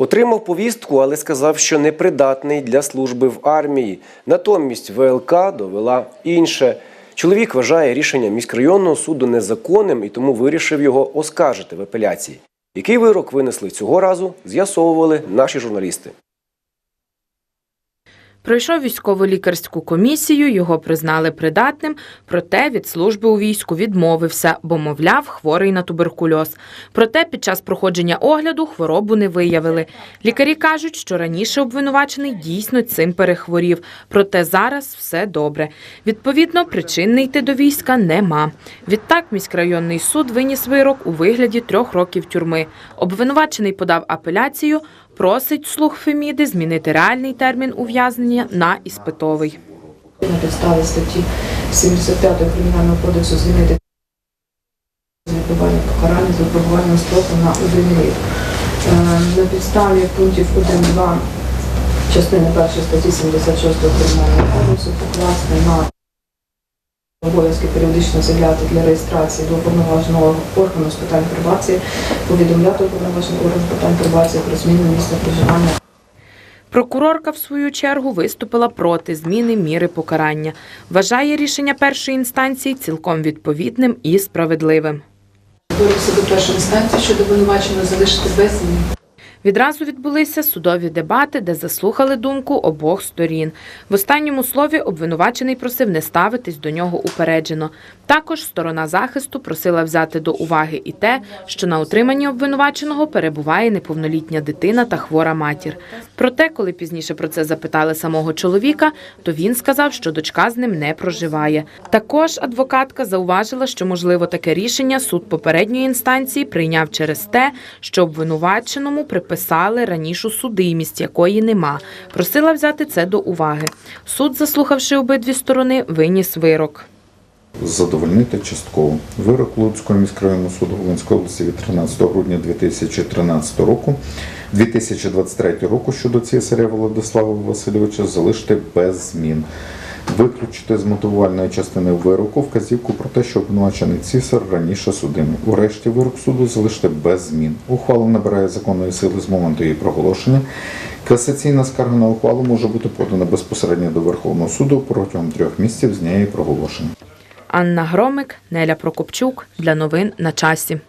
Отримав повістку, але сказав, що непридатний для служби в армії. Натомість ВЛК довела інше. Чоловік вважає рішення міськрайонного суду незаконним і тому вирішив його оскаржити в апеляції. Який вирок винесли цього разу, з'ясовували наші журналісти. Пройшов військово-лікарську комісію, його признали придатним, проте від служби у війську відмовився, бо, мовляв, хворий на туберкульоз. Проте під час проходження огляду хворобу не виявили. Лікарі кажуть, що раніше обвинувачений дійсно цим перехворів, проте зараз все добре. Відповідно, причин не йти до війська нема. Відтак міськрайонний суд виніс вирок у вигляді трьох років тюрми. Обвинувачений подав апеляцію, просить слух Феміди змінити реальний термін ув'язнення на іспитовий. На підставі статті 75 Кримінального кодексу змінити відбування покарання з випробуванням строку на один рік. Е, На підставі пунктів 1-2 частини 1 статті 76 Кримінального кодексу покласти на обов'язки періодично заявляти для реєстрації до уповноваженого органу з питань пробації, повідомляти уповноважений орган з питань пробації про зміну місця проживання Прокурорка, в свою чергу, виступила проти зміни міри покарання. Вважає рішення першої інстанції цілком відповідним і справедливим. Вирок суду першої інстанції щодо винувачення залишити без змін. Відразу відбулися судові дебати, де заслухали думку обох сторін. В останньому слові обвинувачений просив не ставитись до нього упереджено. Також сторона захисту просила взяти до уваги і те, що на утриманні обвинуваченого перебуває неповнолітня дитина та хвора матір. Проте, коли пізніше про це запитали самого чоловіка, то він сказав, що дочка з ним не проживає. Також адвокатка зауважила, що можливо таке рішення суд попередньої інстанції прийняв через те, що обвинуваченому приписали ранішу судимість, якої нема. Просила взяти це до уваги. Суд, заслухавши обидві сторони, виніс вирок. задовольнити частково. Вирок Луцького міськрайонного суду Волинської області від 13 грудня 2013 року 2023 року щодо цісаря Владислава Васильовича залишити без змін. Виключити з мотивувальної частини вироку вказівку про те, що обвинувачений цісар раніше судимий. Урешті вирок суду залишити без змін. Ухвала набирає законної сили з моменту її проголошення. Касаційна скарга на ухвалу може бути подана безпосередньо до Верховного суду протягом трьох місяців з її проголошення. Анна Громик, Неля Прокопчук для новин на часі.